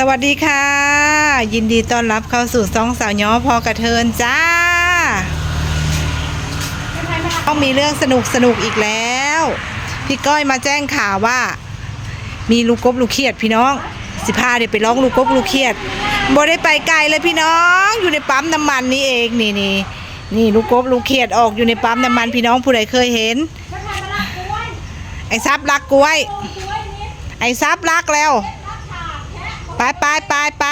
สวัสดีค่ะ ยินดีต้อนรับเข้าสู่ซองสาวย้อพอกระเทินจ้าต้องมีเรื่องสนุกสนุกอีกแล้ว พี่ก้อยมาแจ้งข่าวว่า มีลูกกบลูกเขียดพี่น้อง สิพาเดี๋ยวไปร้องลูกกบลูกเขียดบ่ได้ไปไกลเลยพี่น้อง อยู่ในปั๊มน้ำมันนี่เองนี่นี่นี่ลูกกบลูกเขียดออกอยู่ในปั๊มน้ำมันพี่น้องผู้ใดเคยเห็น ไอ้ซับรักกล้วย ไอ้ซับรักแล้ว ไปไปไปไป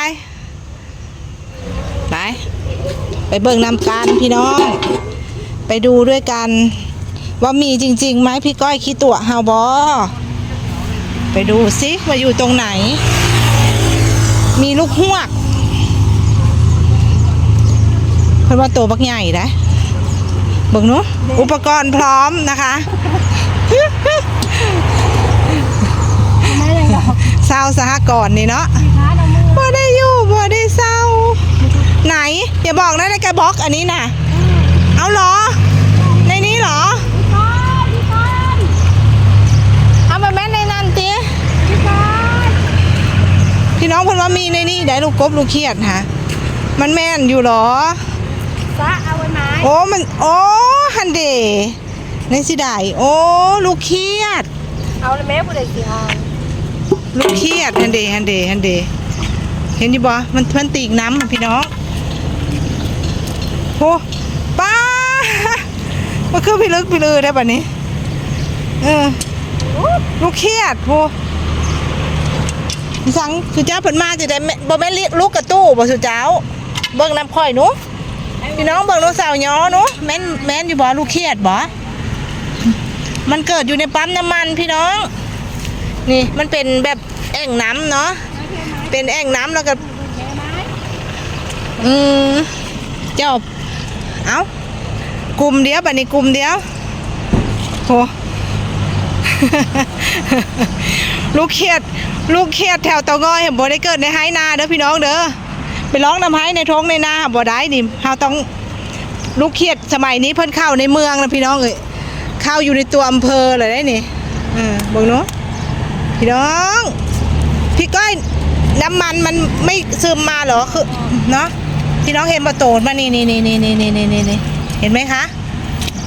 ไปไปเบิ่งนำกันพี่น้อง ไปดูด้วยกัน ว่ามีจริงๆไหมพี่ก้อยขี้ตัวเฮาบอไปดูซิว่าอยู่ตรงไหน มีลูกหวกเพิ่นว่าตัวบักใหญ่นะเบิ่งหนูอุปกรณ์พร้อมนะคะไม่เลยหรอกเศร้าสหกรณ์นี่เนาะ สิค้าเอามือ บ่ได้อยู่บ่ได้เศร้า ไหน อย่าบอกนะในกระบอกอันนี้น่ะ เอาเหรอ ในนี้เหรอพี่ก้อนพี่ก้อนเอามาแม่นในนั้นติพี่ก้อนพี่น้องเพิ่นว่ามีในนี้ได้ลูกกบลูกเขียดฮะมันแม่นอยู่เหรอซะเอาไว้ไหมโอ้มันโอ้ฮันเดในสิได้โอ้ลูกเขียด เอาเลยแม่ผู้ใดสิเอาลูกเขียดฮันเดฮันเดฮันเดเห็นอยู่บ่มันมันตีกน้ำอะพี่น้อง โอ้ป้ามันคือพี่ลึกพี่ลือได้ป่ะนี้ เออลูกเขียดโอ้สังคือเจ้าเพิ่นมาจะได้แม่บ่แม่นเรียกลูกกระตู้บ่สุเจ้า เบิ่งน้ำข่อยหนูพี่น้องเบิ่งหนูสาวย้อหนูแม่นแม่นอยู่บ่ลูกเขียดบ่มันเกิดอยู่ในปั๊มน้ำมันพี่น้อง นี่มันเป็นแบบแอ่งน้ำเนาะเป็นแอ่งน้ำแล้วก็อืมเจ้า เอากลุ่มเดียวบัดนี้กลุ่มเดียวโหลูกเขียด ลูกเขียดแถวเตางอยเห็นบ่ได้เกิดในไฮนาเด้อพี่น้องเด้อไปร้องนำไห้ในท้องในนาบ่ได้นี่เราต้องลูกเขียดสมัยนี้เพิ่นเข้าในเมืองนะพี่น้องเอ้ยเข้าอยู่ในตัวอำเภอเลยได้นี่เออบ่งเนาะพี่น้อง พี่ก้อยน้ำมันมันไม่ซึมมาเหรอคือเนาะ พี่น้องเห็นมาโตนมานี่นี่นี่นี่นี่นี่นี่นี่นี่เห็นไหมคะ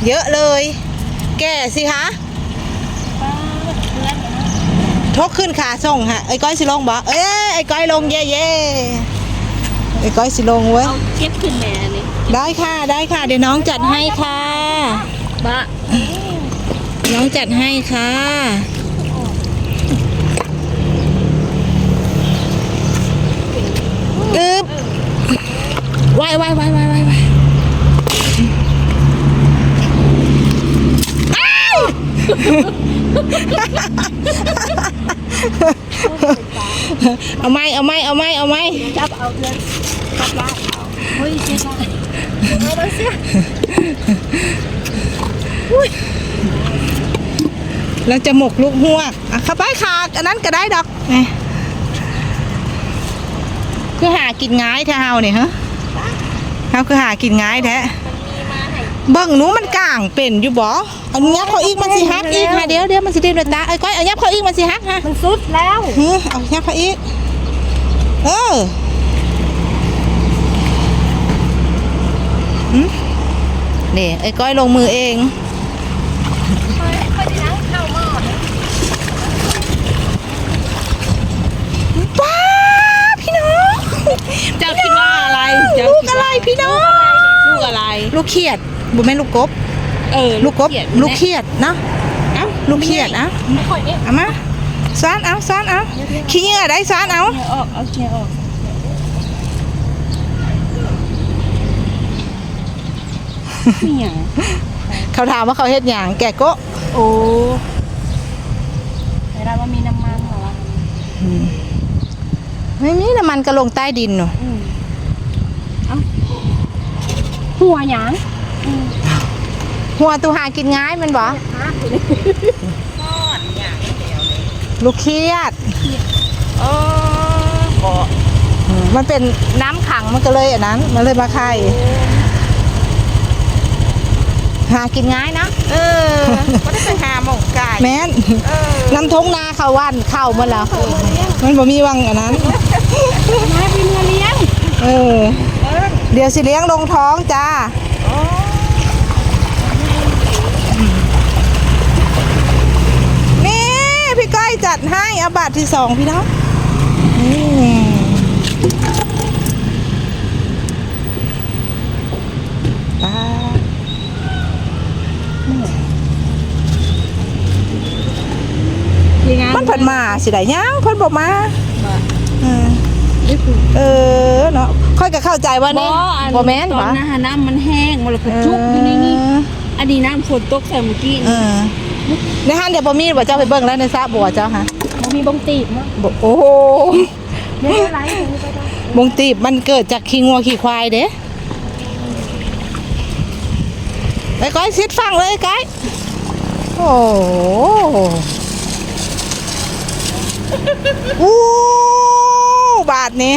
เยอะเลย แก่สิคะป้าเพื่อนทกขึ้นขาส่งฮะไอ้ก้อยสิลงบ่เอ้ยไอ้ก้อยลงเย่เย่ไอ้ก้อยสิลงเว้ยเอาเก็บขึ้นแม่นี่ได้ค่ะได้ค่ะ เดี๋ยวน้องจัดให้ค่ะบ้าน้องจัดให้ค่ะอึ๊บไว้ไว้ไว้ไว้ไว้ไว้อ้าวเอาไหมเอาไหมเอาไหมเอาไหมจับเอาเพื่อนจับได้เอาเฮ้ยเสียบ้าเอาไปเสียแล้วจะหมกลูกหัวกอะเข้าไปขาอันนั้นก็ได้ดอกนี่คือหากินง่ายแท้เฮาเนี่ยฮะ เฮาคือหากินง่ายแท้มีมาให้เบิ่งหนูมันก่างเป็นอยู่บ่เอายับเขาอีกมันสิฮักอีกค่ะเดี๋ยวเดี๋ยวมันสิได้ด้วยตาไอ้ก้อยเอายับเขาอีกมันสิฮักฮะมันสุดแล้วหือเอายับเขาอีกเออหืมนี่ไอ้ก้อยลงมือเอง ค่อยค่อยจะนั่งเข้าหม้อ ป้าพี่น้อง เจ้าคิดว่าอะไร เจ้าลูกคิดอะไรว่าพี่น้อง ลูกอะไร ลูกเขียดบุแม่นลูกกบ เออลูกกบเขียดลูกเขียดเนาะเอ้าลูกเขียดเอะไม่ค่อยเอ๊ะเอามาซานเอาซานเอาขี้เหงื่อได้ซานเอา เอาออกเอาเชียร์ออกนี่หยังเขาถามว่าเขาเฮ็ดหยังแกะโกะโอ้เวลาว่ามีน้ำมันเหรอวะไม่มีน้ำมันก็ลงใต้ดินเนาะอืมเอ้า หัวหยังหัวตูหากินง่ายแมันบ่ฮะก้อนหยังลูกเขียดเออขออืมมันเป็นน้ำขังมันก็เลยอันนั้น มันเลยมาไข่หากินง่ายนะเออก็ได้ไปหาหมองไก่แม่นเออน้ำทงนาเข้าวันเข้าหมดแล้วมันบ่มีวังอันนั้นมาพี่เมือเลี้ยงเออ เออเดี๋ยวสิเลี้ยงลงท้องจ้าโอ้นี่พี่ก้อยจัดให้เอาบาทที่สองพี่น้องนี่ปลายังไงมันเพิ่นมาสิได้ยังเพิ่นบ่มาเออเออเนาะ ค่อยก็เข้าใจว่าบ่นี่อันบ่แม่นตอนวะนั้นหาน้ำมันแห้งมันเลยก็จุกอยู่ในนี้อันนี้น้ำฝนตกใส่เมื่อกี้เออในห้างเดี๋ยวบ่มีบ่เจ้าไปเบิ่งแล้วในสระบัวเจ้าฮะมันมีบงตีบมั้งบ่โอ้โหไม่เป็นไรตรงนี้ก็ได้บงตีบมันเกิดจากขี้งัวขี้ควายเด้ไอ้ก้อยซิดฟังเลยไอ้ก้อยโอ้โหอู้บาทนี้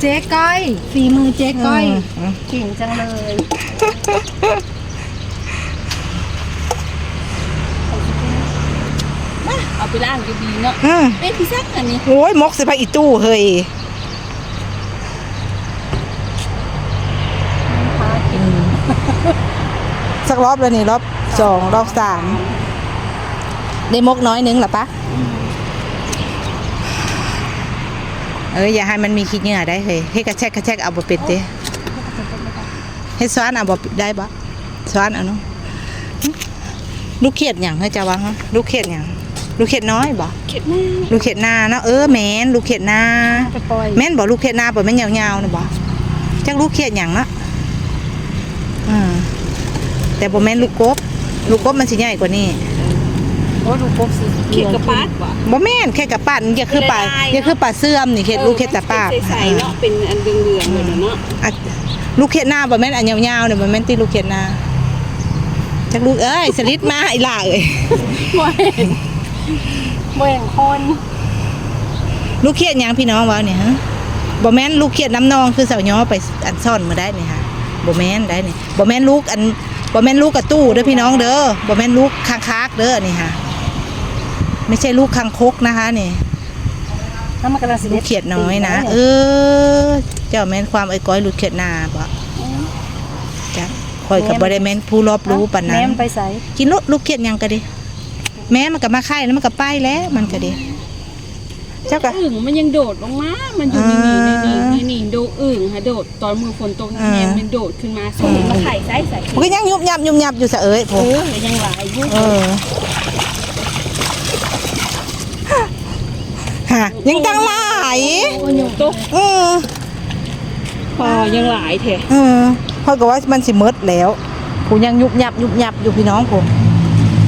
เจ๊ก้อยฝีมือเจ๊ก้อยอืมเก่งจังเลยมาเอาไปล้างก็ดีเนาะอืมเป็นพิซซ่าอันนี้โอ้ยมกใส่ผ้าอีตู้เฮ้ยพากินสักรอบแล้วนี่รอบสองรอบสามได้มกน้อยนึงเหรอปะ อออย่าให้มันมีขี้เหงื่อได้เฮ้ยให้กระแชกกระแชกเอาบ่เป็ดเด้ให้ซ้อนเอาบ่ได้บ่ซ้อนเอาเนาะลูกเขียดหยังให้จ้าวังฮะลูกเขียดหยังลูกเขียดน้อยบ่เข็ดหน้าลูกเขียดนาเนาะเออแม่นลูกเขียดนาไปปล่อยแม่นบ่ลูกเขียดนาบ่แม่นยาวๆนะบ่จักลูกเขียดหยังเนาะอืมแต่บ่แม่นลูกกบ ลูกกบมันสิใหญ่กว่านี้โอ้ดูกบสิเข็ดกระปาดว่ะบ่แม่นแค่กับปั้นอย่าคือปลาละลายเนอะอย่าคือปลาเสื่อมนี่เฮ็ดลูกเฮ็ดตะปากใสๆเนาะเป็นอันเดืองๆเหมือนเนาะอะลูกเฮ็ดหน้าบ่แม่นอันยาวๆเนี่ยบ่แม่นติลูกเฮ็ดหน้าจักลูกเอ้ยสลิดมาอีหล่าเอ้ยบ่เห็นบ่เห็นคนลูกเฮ็ดหยังพี่น้องเว้าเนี่ยฮะบ่แม่นลูกเฮ็ดน้ำนองคือเสาย้อไปอันซ่อนมาได้นี่ฮะบ่แม่นได้นี่บ่แม่นลูกอันบ่แม่นลูกกระตู้เด้อพี่น้องเด้อบ่แม่นลูกคางคากเด้อนี่ฮะ ไม่ใช่ลูกคางคกนะคะนี่น้ำมันกระสิลูกเขียดน้อยนะเออ เจ้าแม่นความไอ้ก้อยลูกเขียดนาบ่จ้ะคอยกับบ่ได้แม่นผู้รอบรู้ปานนั้แม่นมไปใส่กินลูกลูกเขียดหยังก็ดิแม่มันก็มาไข่แล้วมันก็ไปแล้วมันก็ดิเจ้าก็อึ่งมันยังโดดลงมา มันอยู่ในนี่ในนี่อ่าในนี่โดดอึ่งค่ะโดดตอนมือฝนตกอ่าแม่มันโดดขึ้นมาส่งมาไข่ใส่ใส่มันก็ยังยุบยับยุบยับอยู่ซะเอ้ยผเอมอแล้วยังหลายอยู่ เออฮะ ยังตั้งหลายโอ้ยงตกเออพอยังหลายแท้เออเพราะก็ว่ามันสิหมดแล้วผมยังยุบยับยุบยับอยู่พี่น้องผม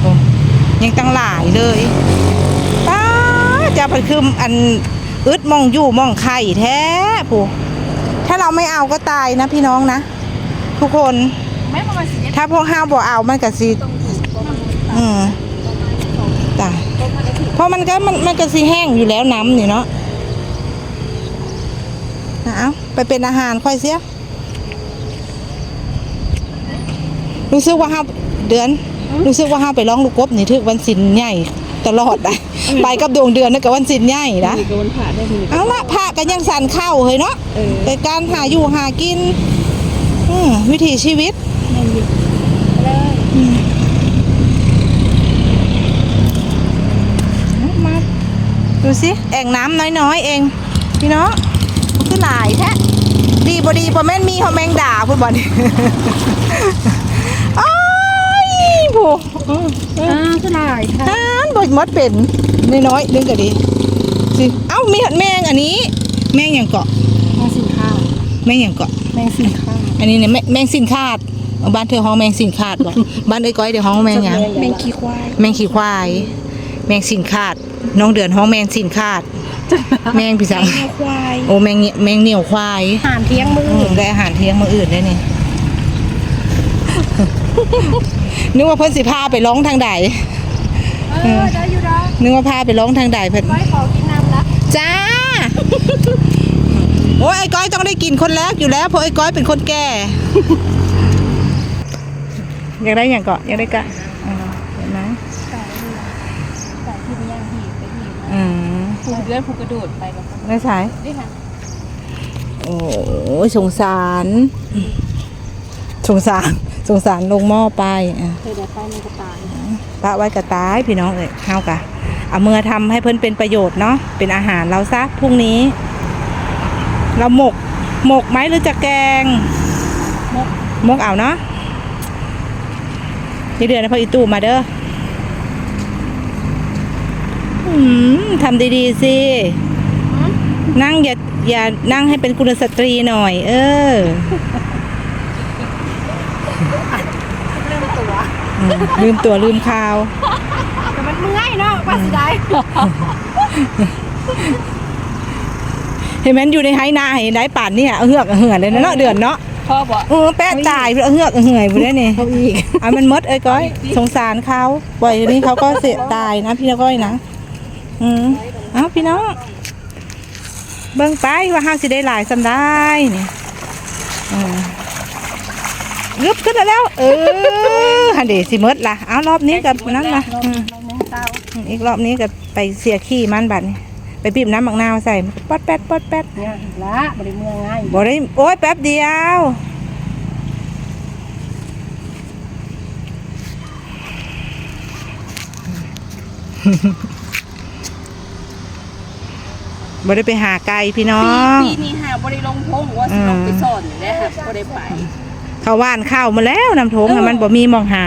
ผมยังตั้งหลายเลยป้าจะไปคืออันอึดมองอยู่มองไข่แท้ผู้ถ้าเราไม่เอาก็ตายนะพี่น้องนะ ทุกคน ถ้าพวกห้าวบ่เอามันก็สิอืม เพราะมันก็มันมันก็สิแห้งอยู่แล้วน้ำนี่เนาะเอาไปเป็นอาหารค่อยเสียรู้สึกว่าห้าเดือน รู้สึกว่าห้าไปร้องลูกกบนี่ถึกวันสินใหญ่ตลอดได้ไปกับดวงเดือนนั่นกับวันสินใหญ่นะมีโดนผ่าได้มีเอาละพระกันยังสั่นเข้าเฮ้ยเนาะเออไปการหาอยู่หากินอืมวิถีชีวิต แม่นอยู่เลย มา ดูสิแอ่งน้ำน้อยๆ เอง พี่น้องมันคือหลายแท้ดีบดีบ่แม่นมีเขาแมงด่าพูดบ่นี่อ้ายผู้อ่าก็หลายค่ะทานบ่หมดเป็นน้อยๆนึงก็ดีสิเอ้ามีหัดแมงอันนี้ แมงหยังเกาะแมงสินค้าแมงหยังเกาะแมงสินค้าอันนี้เนี่ยแมแมงสินคาดเอาบ้านเธอห้องแมงสินคาดบ่บ้านไอ้ก้อยเดี๋ยวห้องแมงหยังแมงขี้ควาย แมงขี้ควาย แมงสินคาด น้องเดือนห้องแมงสินคาด แมงพี่สังแมงควายโอ้แมงเหนี่แมงเหนียวควายหานเที่ยงมืออืมได้อาหารเที่ยงมื้ออื่นได้นี่ นึกว่าเพิ่นสิพาไปร้องทางใดเออได้อยู่ดอกนึกว่าพาไปร้องทางใดเพิ่นก้อยขอกินน้ำละจ้า โอ้ยไอ้ก้อยต้องได้กินคนแรกอยู่แล้วเพราะไอ้ก้อยเป็นคนแก่ อยากได้อย่างเกาะอยากได้กะอ่าเห็นไหม ใส่เลยใส่ที่นี่ย่างหีบไปหีบ อืม ผูกเลือดผูกกระโดดไปกับคนไม่ใช่นี่ค่ะโอ้ยสงสาร สงสารสงสารลงหม้อไปอะเคยได้ไปในกระต่ายปะไว้กระตายพี่น้องเอ้ยเฮากะเอามือทำให้เพิ่นเป็นประโยชน์เนาะเป็นอาหารเราซะพรุ่งนี้ เราหมก หมกไหมหรือจะแกงมกหมกเอาเนาะนี่เดือนนะพออีตู่มาเด้ออืม ทำดีๆสิ นั่งอย่าอย่านั่งให้เป็นกุลสตรีหน่อย เออเริ่มตัวอืมลืมตัวลืมข่าว แต่มันเมื่อยเนาะว่าสิได้เห็นไหมอยู่ในไฮนาเห็นได้ป่านเนี่ยเอาเหือกเอาเหือเลยนะเนาะเดือนเนาะพ่อบอกเออแปะตายเอาเหือกเอาเหือยไปได้นี่เอาอีกเอามันมดเอ้ยก้อย สงสารเขาปล่อยนี้เขาก็เสียตายนะพี่น้องก้อยนะ อืมเอาพี่น้อง เบิ่งไปว่าเฮาสิได้หลายสำได้นี่อืมกึบขึ้นมาแล้ว เออฮันเดสิมดล่ะ เอารอบนี้กับนั้นล่ะลองอืมลองนึ่งเตาอีกรอบนี้ก็ไปเสียขี้มันบัดนี่ไปบีบน้ำมักนาวใส่ป๊อดแป๊ดป๊อดแป๊ดเนี่ยละบริเมืองง่ายบ่ได้โอ้ยแป๊บเดียว บ่ได้ไปหาไก่พี่น้อปีง ปีนี้หาบริลงพงว่าสิลงไปสอนอยู่แล้วค่ะบริไป เขาว่านข้าวมาแล้วนำโถงเออ น่ะมันบ่มีมองหา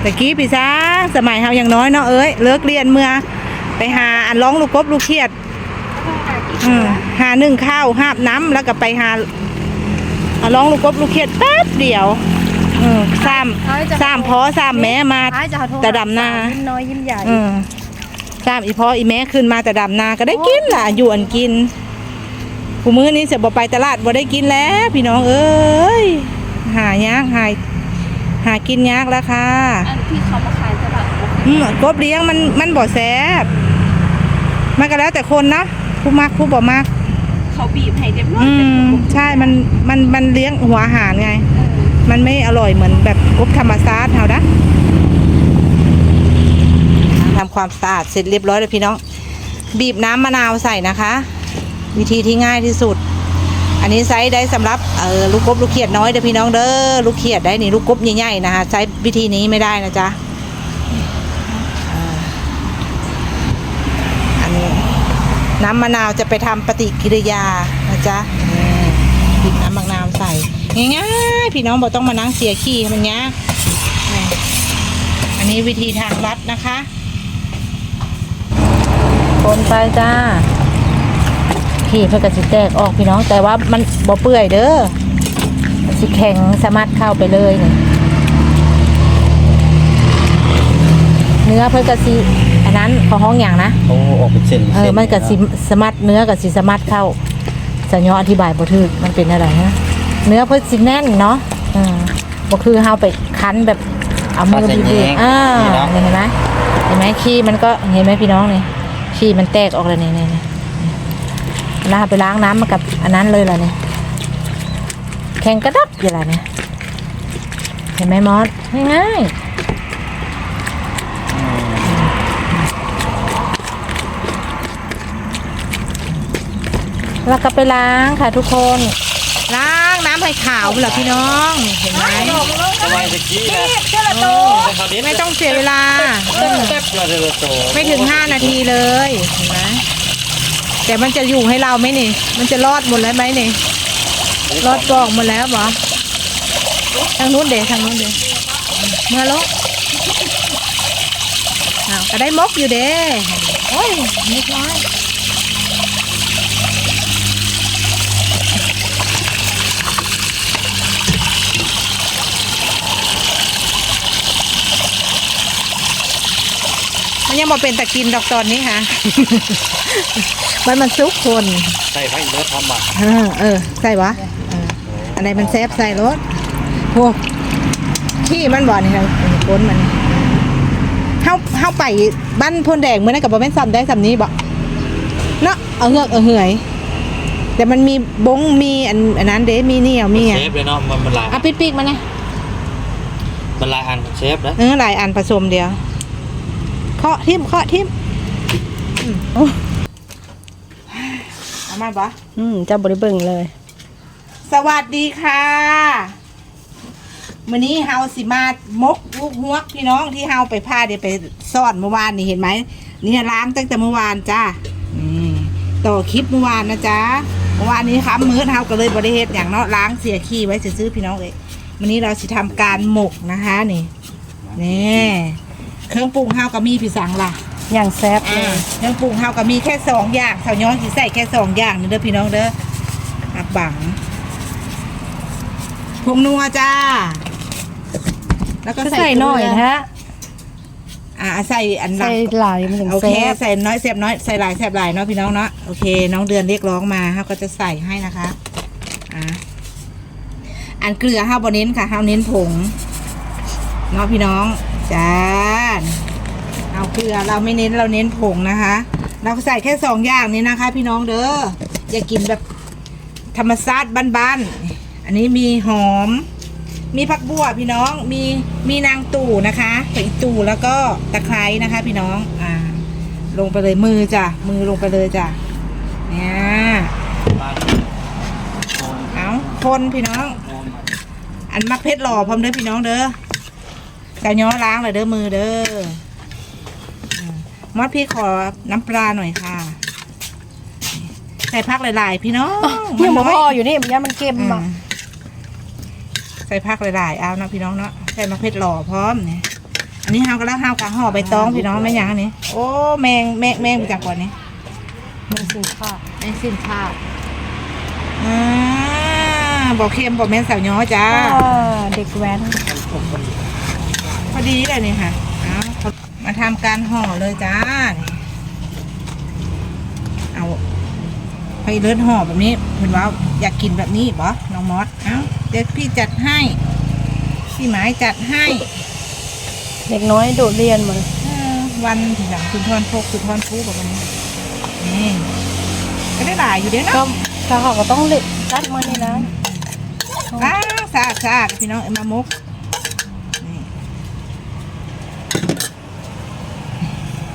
แต่กี้พี่ช้างสมัยเฮายังน้อยเนาะเอ้ยเลิกเรียนเมื่อ ไปหาอันร้องลูกกบลูกเขียดอืมหานึ่งข้าวหาบน้ำแล้วก็ไปหาเอาร้องลูกกบลูกเขียดแป๊บเดียวอืมซ้ำซ้ำพอซ้ำแม่มา ท้ายจะเอาโทรแต่ดำนายิ้มน้อยยิ้มใหญ่ อืม ซ้ำอีพออีแม่ขึ้นมาแต่ดำนาก็ได้กินล่ะอยู่อันกินผู้มื้อนี้เสียบ่ไปตลาดบ่ได้กินแล้ว พี่น้องเอ้ยหายากหายหากินยากแล้วค่ะอันที่เขามาขายตลาดอืมกบเลี้ยงมันมันบ่แซ่บมันก็แล้วแต่คนนะผู้มักผู้บ่มักเขาบีบให้เรียบร้อยอืเป็นมกลมๆใช่มันมันมันเลี้ยงหัวอาหารไงเออมันไม่อร่อยเหมือนแบบกบธรรมชาติเท่านะทำ ความสะอาดเสร็จเรียบร้อยเลยพี่น้อง บีบน้ำมะนาวใส่นะคะ วิธีที่ง่ายที่สุด อันนี้ใช้ได้สำหรับเออลูกกบลูกเขียดน้อยเด้อพี่น้องเด้อลูกเขียดได้นี่ลูกกบใหญ่ๆนะคะใช้วิธีนี้ไม่ได้นะจ๊ะอันนี้น้ำมะนาวจะไปทำปฏิกิริยานะจ๊ะบีบน้ำมะนาวใส่ง่ายๆพี่น้องบอกต้องมานั่งเสียขี้มันยากนี่อันนี้วิธีทางลัดนะคะ คนไปจ้าขี้เพื่อกระสิแตกออกพี่น้อง แต่ว่ามันบ่เปื่อยเด้อมันสิแข็งสามารถเข้าไปเลยนี่เนื้อเพื่อกระสิอันนั้นเของห้องอย่างนะเขาออกเป็นเส้นเออมันกับสิสมัดเนื้อกับสิสมัดเข้าสัญญาอธิบายบ่ถูกมันเป็นอะไรฮะเนื้อเพิ่นสิแน่นเนาะอืมบ่คือเฮาไปคั้นแบบเอามือบีบๆอ่านี่เห็นไหมเห็นไหมขี้มันก็เห็นไหมพี่น้องนี่ ขี้มันแตกออกเลยนี่นี่นี่แล้วไปล้างน้ำมากับอันนั้นเลยล่ะนี่แข็งกระดับอยู่ล่ะเนี่ยเห็นไหมมอสง่ายๆแล้วก็ไปล้างค่ะทุกคน ล้างน้ำให้ขาวเหรอพี่น้องเห็นไหมสมัยตะกี้นะไม่ต้องเสียเวลาแป๊บแป๊บเราจะโตไม่ถึงห้านาทีเลยเห็นไหมแต่มันจะอยู่ให้เราไหมนี่ มันจะรอดหมดแล้วไหมนี่ รอดกล่องหมดแล้วเหรอทางนู้นเดทางนู้นเดเมื่อลกอ้าวก็ได้มกอยู่เด้โอ้ยนิดน้อย มันยังบ่เป็นตะกินดอกตอนนี้ค่ะ มันมันซุกคนใส่ไฟเนื้อทำอะเออเออใส่วะเอออันไหนมันแซบใส่รถโหขี้มันบ่นี่ครับก้นมันนี่เฮาเฮาไปบ้านพนแดงเมื่อนั้นกับบ่แม่นซ้ำได้ซ้ำนี้บ่เนาะเอาเงือกเอาเหือยแต่มันมีบงมีอันอันนั้นเด้มีเหนียวมีอะเชฟเลยเนาะมันมันลายเอาปิดปีกมานะมันลายอันเชฟนะเออหลายอันผสมเดียว เคาะทิมเคาะทิมอืมโอ้เอามาปะอืมเจ้าบริเบิงเลย สวัสดีค่ะวันนี้เฮาสิมามกลูกฮวกพี่น้องที่เฮาไปพาเดี๋ยวไปซ่อนเมื่อวานนี่เห็นไหมนี่ล้างตั้งแต่เมื่อวานจ้านี่ต่อคลิปเมื่อวานนะจ๊ะเมื่อวานนี้ครับมื้อเฮาก็เลยบริเฮ็ดอย่างเนาะล้างเสียขี้ไว้ซื้อๆพี่น้องเอ้ยวันนี้เราสิทำการหมกนะคะนี่นี่ เครื่องปรุงเฮาก็มีพี่สังล่ะอย่างแซ่บเลอ่าย เครื่องปรุงเฮาก็มีแค่สองอย่างสาวย้อนสิใส่แค่สองอย่างนี่เด้อพี่น้องเด้ออับบังพงนัวจ้า แล้วก็ก็ใส่ใส่หน่อยเกลืนะฮะอ่าใส่อันหลัใส่ง หลายมันถึงโอเคแซ่บใส่น้อยแสบน้อยใส่หลายแสบหลายเนาะพี่น้องเนาะโอเค น้องเดือนเรียกร้องมาเฮาก็จะใส่ให้นะคะอ่าอันเกลือเฮาบ่เน้นค่ะเฮาเน้นผง เนาะพี่น้องจ้าเอาเกลือเราไม่เน้นเราเน้นผงนะคะ เราใส่แค่สองอย่างนี้นะคะ พี่น้องเด้ออย่ากินแบบธรรมชาติบ้านๆอันนี้มีหอม มีผักบัวพี่น้องมีมีนางตู่นะคะผักตู่แล้วก็ตะไคร้นะคะ พี่น้องอ่าลงไปเลยมือจ้ะมือลงไปเลยจ้ะเนี่ยเอาคนพี่น้อง อันมักเพชรหล่อพร้อมเด้อพี่น้องเด้อ จะย้อล้างเลยเด้อมือเด้ออืมมอดพี่ขอน้ำปลาหน่อยค่ะ ใส่พักหลายๆ พี่น้องยังบ่น้พออยู่นี่มันยังมันเค็มอือะมใส่พักหลายๆเอานะพี่น้องเนาะใส่มะเพชรหล่อพร้อมเนี่ยอันนี้ห้าวก็แล้วห้าวกับห่อใบตองพี่น้องแม่นยังอันนี้ โอ้แมงแมงแมงไปจากก่อนนี้มันสิค่ะแมงสิ้นข้าวอ่าบอกเค็มบอกแม่นสาวย้อจ้าอ่าเด็กแว้นพอ ดีเลยนี่ค่ะเอามาทำการห่อเลยจ้านี่เอาไปเลือดห่อแบบนี้เห็นว่าอยากกินแบบนี้บอน้องมอสเอาเดี๋ยวพี่จัดให้พี่หมายจัดให้ เด็กน้อยโดดเรียนมาเออวันที่หลังคุณทอนพกคุณทอนฟูแบบนี้นี่ก็ได้หลายอยู่เด้ก็เนาะถ้าเขาก็ต้องเล็ดตัดมานี่นะอ้าสะอาดสะอาดพี่น้องเอามามุก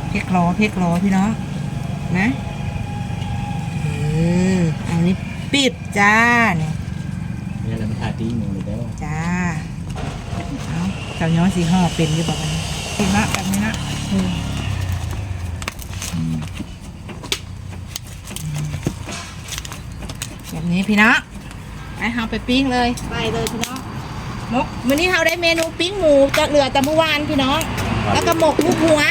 เพกล้อเพกล้อพี่น้องนะเออเอานี้ปิดจ้าเนี่ยเนี่ยเราไม่ถ่ายตีหมูเลยแล้วจ้าเอาเจ้าย้อนสีห่อเป็นอยู่บอกกันดีมากแบบนี้นะอืมอืมแบบนี้พี่น้องไปเฮาไปปิ้งเลยไปเลยพี่น้องมกวันนี้เฮาได้เมนูปิ้งหมูจะเหลือแต่เมื่อวานพี่น้อง แล้วก็หมกลูกหัว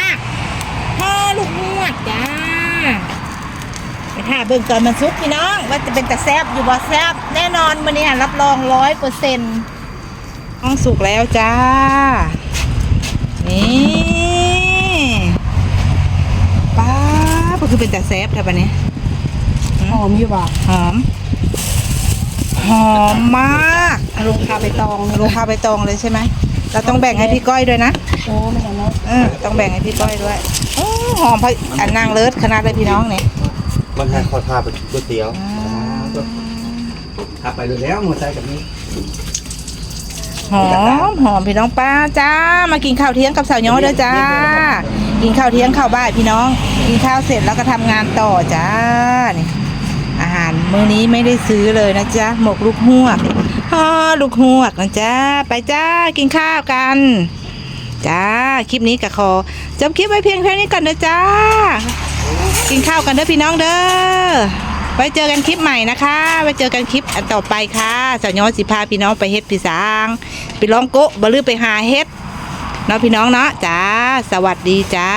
พ่อลูกหัวกจ้าไปถ่าเบิ่งตอนมันซุกพี่น้องว่าจะเป็นตะแซบอยู่บ่แซบแน่นอนวันนี้รับรองร้อยเปอร์เซ็นต์ต้องสุกแล้วจ้า นี่ป้าก็คือเป็นตะแซบแท่ปะเนี่ยหอมอยู่บ่ะหอม หอมมากลงคาไปตองลงพาไปตองเลยใช่ไหมเราต้องแบ่งให้พี่ก้อยด้วยนะโอ้ไม่เอาเนาะเออต้องแบ่งให้พี่ก้อยด้วย โอ้ หอมพะอันนางเลิศขนาดเลยพี่น้องเนี่ยมันให้ขอทาไปก๋วยเตี๋ยวทาไปเลยแล้วมอไซค์กับนี้หอมหอมพี่น้องป้าจ้า มากินข้าวเที่ยงกับสาวย้อเด้อจ้า กินข้าวเที่ยงข้าวบ่ายพี่น้อง กินข้าวเสร็จแล้วก็ทำงานต่อจ้านี่อาหารมื้อนี้ไม่ได้ซื้อเลยนะจ๊ะหมกลูกหวกฮ่อลูกหวกนะจ๊ะไปจ้ากินข้าวกัน จ้า คลิปนี้กับคอจบคลิปไว้เพียงแค่นี้ก่อนนะจ้า กินข้าวกันเด้อพี่น้องเด้อไว้เจอกันคลิปใหม่นะคะไว้เจอกันคลิปอันต่อไปค่ะสาวย้อสิพาพี่น้องไปเฮ็ดพี่สางไปร้องโกะบลือไปหาเฮ็ดเนาะพี่น้องเนาะจ้า สวัสดีจ้า